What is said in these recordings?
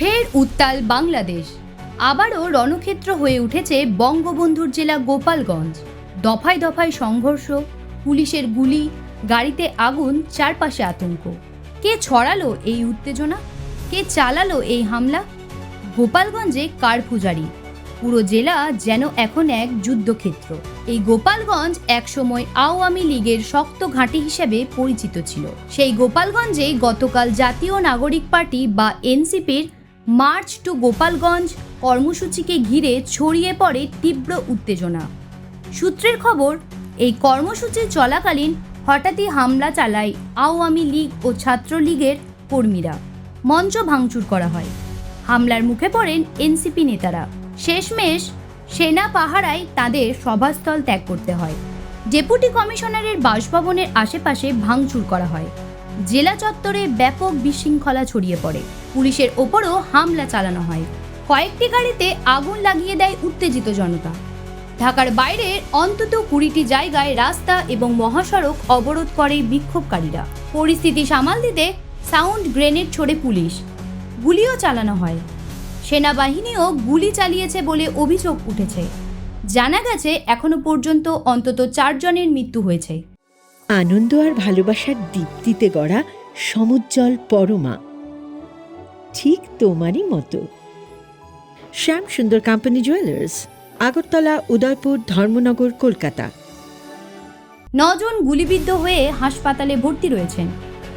ফের উত্তাল বাংলাদেশ। আবারও রণক্ষেত্র হয়ে উঠেছে বঙ্গবন্ধুর জেলা গোপালগঞ্জ। দফায় দফায় সংঘর্ষ, পুলিশের গুলি, গাড়িতে আগুন, চারপাশে আতঙ্ক। কে ছড়ালো এই উত্তেজনা? কে চালালো এই হামলা? গোপালগঞ্জে কার পূজারি? পুরো জেলা যেন এখন এক যুদ্ধক্ষেত্র। এই গোপালগঞ্জ একসময় আওয়ামী লীগের শক্ত ঘাঁটি হিসেবে পরিচিত ছিল। সেই গোপালগঞ্জে গতকাল জাতীয় নাগরিক পার্টি বা এনসিপির মার্চ টু গোপালগঞ্জ কর্মসূচিকে ঘিরে ছড়িয়ে পড়ে তীব্র উত্তেজনা। সূত্রের খবর, এই কর্মসূচি চলাকালীন হঠাৎই হামলা চালায় আওয়ামী লীগ ও ছাত্রলীগের কর্মীরা। মঞ্চ ভাঙচুর করা হয়। হামলার মুখে পড়েন এনসিপি নেতারা। শেষমেশ সেনা পাহারায় তাদের সভাস্থল ত্যাগ করতে হয়। ডেপুটি কমিশনারের বাসভবনের আশেপাশে ভাঙচুর করা হয়। জেলা চত্বরে ব্যাপক বিশৃঙ্খলা ছড়িয়ে পড়ে। পুলিশের ওপরও হামলা চালানো হয়। কয়েকটি গাড়িতে আগুন লাগিয়ে দেয় উত্তেজিত জনতা। ঢাকার বাইরে অন্তত কুড়িটি জায়গায় রাস্তা এবং মহাসড়ক অবরোধ করে বিক্ষোভকারীরা। পরিস্থিতি সামাল দিতে সাউন্ড গ্রেনেড ছোড়ে পুলিশ। গুলিও চালানো হয়। সেনাবাহিনীও গুলি চালিয়েছে বলে অভিযোগ উঠেছে। জানা গেছে, এখনও পর্যন্ত অন্তত চারজনের মৃত্যু হয়েছে। আনন্দ আর ভালোবাসার দীপ্তিতে গড়া সমুজ্জ্বল পরমা। ঠিক তোমারই মতো। Shyam Sundar company jewellers Agartala, Udaipur, Dharmanagar, Kolkata. নজন গুলিবিদ্ধ হয়ে হাসপাতালে ভর্তি রয়েছেন।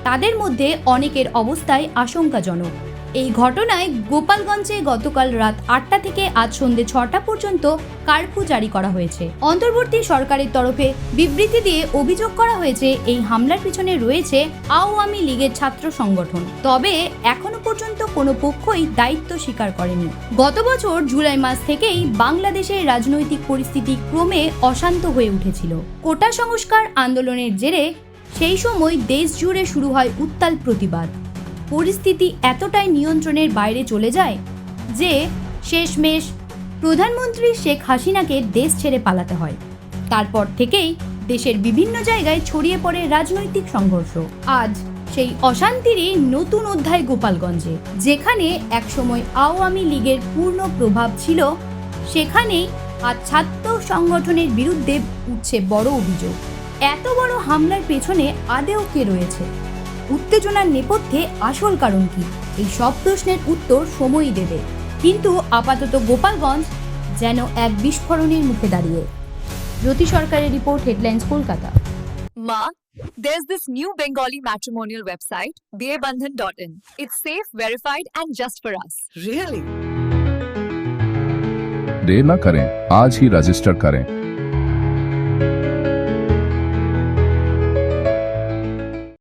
তাদের মধ্যে অনেকের অবস্থায় আশঙ্কাজনক। এই ঘটনায় গোপালগঞ্জে গতকাল রাত আটটা থেকে আজ সন্ধে ছটা পর্যন্ত কারফিউ জারি করা হয়েছে। অন্তর্বর্তী সরকারের তরফে বিবৃতি দিয়ে অভিযোগ করা হয়েছে, এই হামলার পিছনে রয়েছে আওয়ামী লীগের ছাত্র সংগঠন। তবে এখনও পর্যন্ত কোনো পক্ষই দায়িত্ব স্বীকার করেনি। গত বছর জুলাই মাস থেকেই বাংলাদেশের রাজনৈতিক পরিস্থিতি ক্রমে অশান্ত হয়ে উঠেছিল। কোটা সংস্কার আন্দোলনের জেরে সেই সময় দেশ জুড়ে শুরু হয় উত্তাল প্রতিবাদ। পরিস্থিতি এতটাই নিয়ন্ত্রণের বাইরে চলে যায় যে শেষমেশ প্রধানমন্ত্রী শেখ হাসিনাকে দেশ ছেড়ে পালাতে হয়। তারপর থেকেই দেশের বিভিন্ন জায়গায় ছড়িয়ে পড়ে রাজনৈতিক সংঘর্ষ। আজ সেই অশান্তিরই নতুন অধ্যায় গোপালগঞ্জে, যেখানে একসময় আওয়ামী লীগের পূর্ণ প্রভাব ছিল, সেখানেই আজ ছাত্র সংগঠনের বিরুদ্ধে উঠছে বড় অভিযোগ। এত বড় হামলার পেছনে আদেও কে রয়েছে? উত্তেজনার নেপথ্যে আসল কারণ কি এই সব প্রশ্নের উত্তর সময়ই দেবে কিন্তু আপাতত গোপালগঞ্জ যেন এক বিস্ফোরণের মুখে দাঁড়িয়ে জ্যোতি সরকারের report headlines Kolkata Ma, there's this new Bengali matrimonial website, bearbandhan.in. It's safe, verified, and just for us. Really? देर न करें आज ही रजिस्टर करें